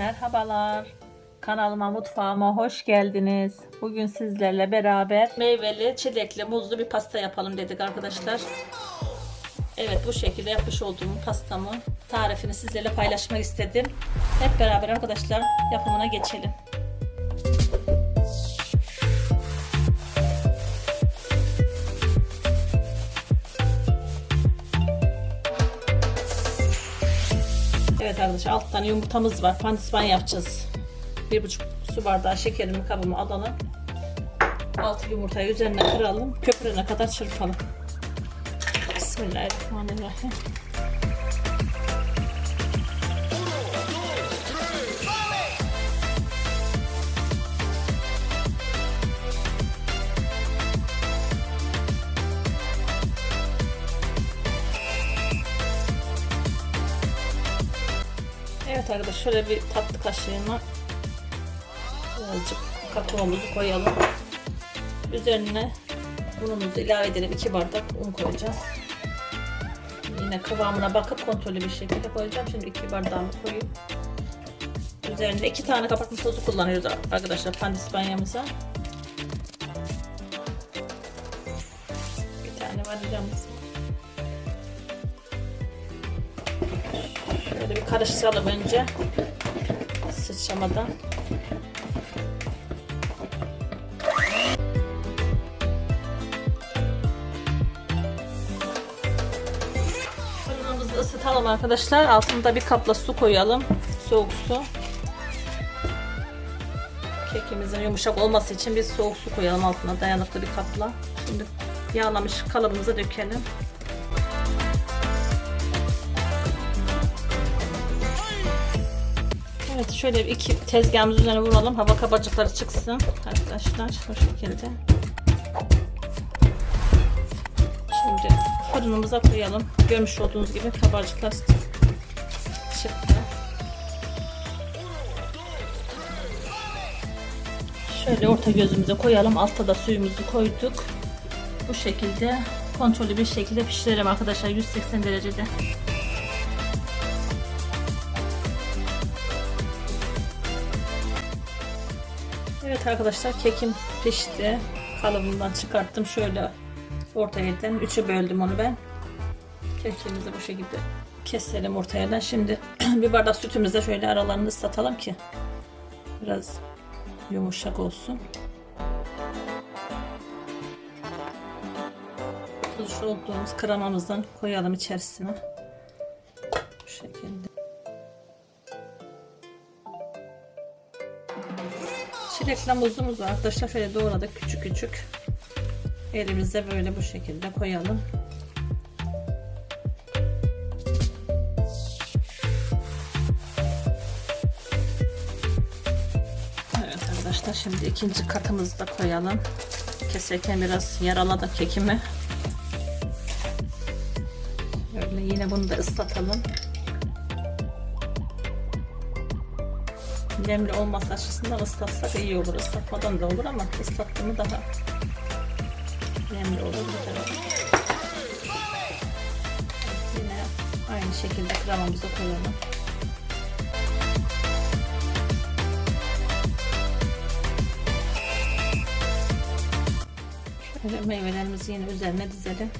Merhabalar. Kanalıma mutfağıma hoş geldiniz. Bugün sizlerle beraber meyveli, çilekli, muzlu bir pasta yapalım dedik arkadaşlar. Evet bu şekilde yapmış olduğum pastamı tarifini sizlerle paylaşmak istedim. Hep beraber arkadaşlar yapımına geçelim. Evet arkadaşlar alt tane yumurtamız var. Pandispan yapacağız. Bir buçuk su bardağı şekerimi kabıma alalım. Altı yumurtayı üzerine kıralım. Köpürene kadar çırpalım. Bismillahirrahmanirrahim. Evet arkadaşlar şöyle bir tatlı kaşığına birazcık kakaomuzu koyalım. Üzerine unumuzu ilave edelim. 2 bardak un koyacağız. Yine kıvamına bakıp kontrollü bir şekilde koyacağım. Şimdi 2 bardağımı koyup üzerinde 2 tane kabartma tozu kullanıyoruz arkadaşlar pandispanyamıza. Bir tane vanilyamız Şöyle bir karıştıralım önce. Sıçramadan. Fırınımızı ısıtalım arkadaşlar. Altında bir kapla su koyalım. Soğuk su. Kekimizin yumuşak olması için bir soğuk su koyalım altına dayanıklı bir kapla. Şimdi yağlamış kalıbımızı dökelim. Evet şöyle bir iki tezgahımız üzerine vuralım. Hava kabacıkları çıksın. Arkadaşlar bu şekilde. Şimdi fırınımıza koyalım. Görmüş olduğunuz gibi kabarcıklar çıktı. Şöyle orta gözümüze koyalım. Altta da suyumuzu koyduk. Bu şekilde kontrollü bir şekilde pişirelim arkadaşlar 180 derecede. Evet arkadaşlar kekim pişti. Kalıbından çıkarttım. Şöyle orta yerden üçe böldüm onu ben. Kekimizi bu şekilde keselim orta yerden. Şimdi bir bardak sütümüzde şöyle aralarını ıslatalım ki biraz yumuşak olsun. Tuzlu olduğumuz kremamızdan koyalım içerisine. Çilekle muzumuz var arkadaşlar. Şöyle doğradık küçük küçük. Elimize böyle bu şekilde koyalım. Evet arkadaşlar şimdi ikinci katımızı da koyalım. Keserken biraz yaraladık kekimi. Böyle yine bunu da ıslatalım. Nemli olması açısından ıslatsak iyi olur. Islatmadan da olur ama ıslattığımı daha nemli olur. Olur. Yine aynı şekilde kremamızı koyalım. Şöyle meyvelerimizi yine üzerine dizelim.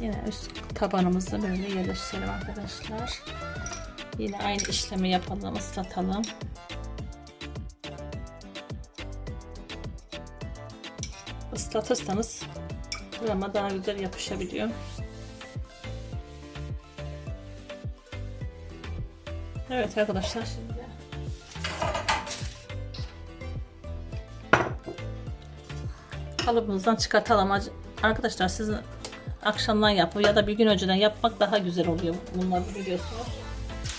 Yine üst tabanımızı böyle yerleştirelim arkadaşlar. Yine aynı işlemi yapalım, ıslatalım. Islatırsanız krema daha güzel yapışabiliyor. Evet arkadaşlar şimdi kalıbımızdan çıkartalım. Arkadaşlar sizin akşamdan yapıp ya da bir gün önceden yapmak daha güzel oluyor bunları biliyorsunuz.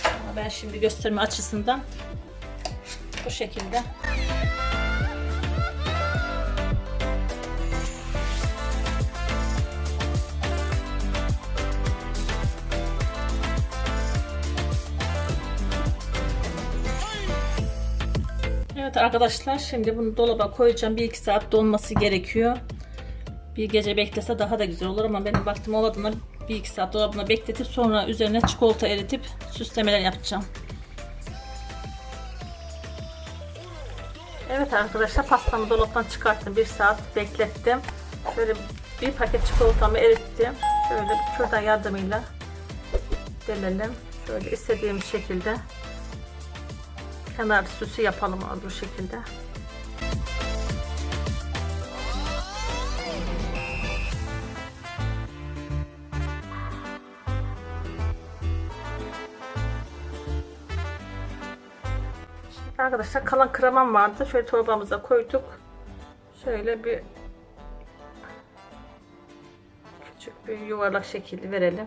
Ama ben şimdi gösterme açısından bu şekilde Evet arkadaşlar şimdi bunu dolaba koyacağım. 1-2 saat donması gerekiyor. Bir gece beklese daha da güzel olur ama benim vaktim olmadığında bir iki saat dolabına bekletip sonra üzerine çikolata eritip süslemeler yapacağım. Evet arkadaşlar pastamı dolaptan çıkarttım. Bir saat beklettim. Şöyle bir paket çikolatamı erittim. Şöyle bir kürdan yardımıyla delelim. Şöyle istediğimiz şekilde kenar süsü yapalım bu şekilde. Arkadaşlar kalan kremam vardı. Şöyle torbamıza koyduk. Şöyle bir küçük bir yuvarlak şekilde verelim.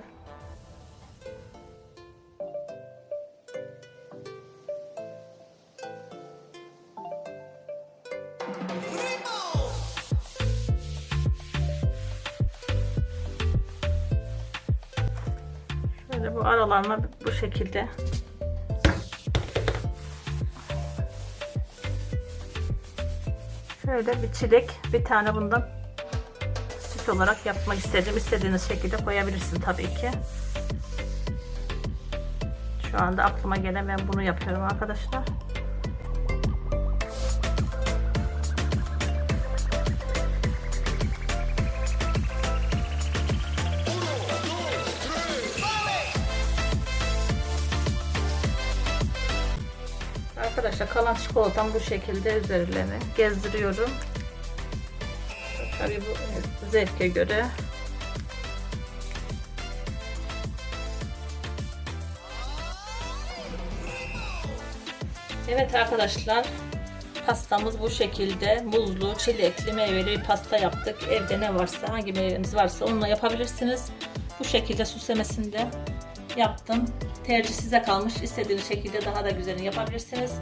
Şöyle bu aralarına bu şekilde Şöyle bir çilek, bir tane bundan süs olarak yapmak istedim. İstediğiniz şekilde koyabilirsin tabii ki. Şu anda aklıma gelen ben bunu yapıyorum arkadaşlar. Arkadaşlar kalan çikolatam bu şekilde üzerlerine gezdiriyorum. Tabii bu zevke göre. Evet arkadaşlar pastamız bu şekilde muzlu, çilekli, meyveli pasta yaptık. Evde ne varsa, hangi meyveniz varsa onunla yapabilirsiniz. Bu şekilde süslemesini de yaptım. Tercih size kalmış. İstediğiniz şekilde daha da güzelini yapabilirsiniz.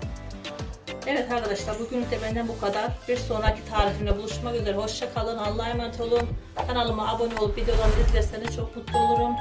Evet arkadaşlar bugün de benden bu kadar. Bir sonraki tarifimle buluşmak üzere. Hoşça kalın. Allah'a emanet olun. Kanalıma abone olup videolarımı izlerseniz çok mutlu olurum.